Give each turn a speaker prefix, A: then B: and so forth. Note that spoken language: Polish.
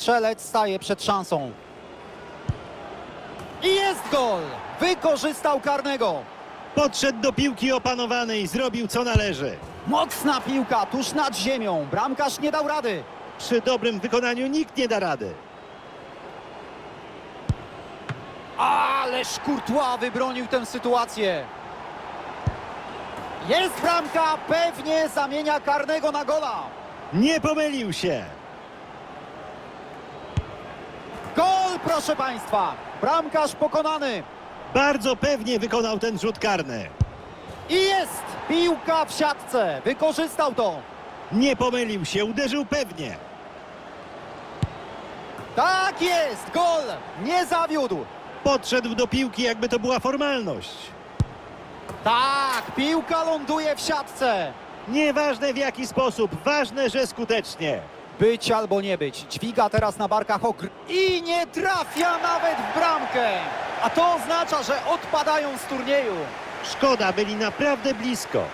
A: strzelec staje przed szansą. I jest gol! Wykorzystał karnego.
B: Podszedł do piłki opanowanej, zrobił co należy.
A: Mocna piłka tuż nad ziemią. Bramkarz nie dał rady.
B: Przy dobrym wykonaniu nikt nie da rady.
A: Ależ Courtois wybronił tę sytuację. Jest bramka, pewnie zamienia karnego na gola.
B: Nie pomylił się.
A: Gol, proszę Państwa. Bramkarz pokonany.
B: Bardzo pewnie wykonał ten rzut karny.
A: I jest piłka w siatce. Wykorzystał to.
B: Nie pomylił się, uderzył pewnie.
A: Tak jest, gol. Nie zawiódł.
B: Podszedł do piłki, jakby to była formalność.
A: Tak, piłka ląduje w siatce.
B: Nieważne w jaki sposób, ważne, że skutecznie.
A: Być albo nie być. Dźwiga teraz na barkach okr... I nie trafia nawet w bramkę. A to oznacza, że odpadają z turnieju.
B: Szkoda, byli naprawdę blisko.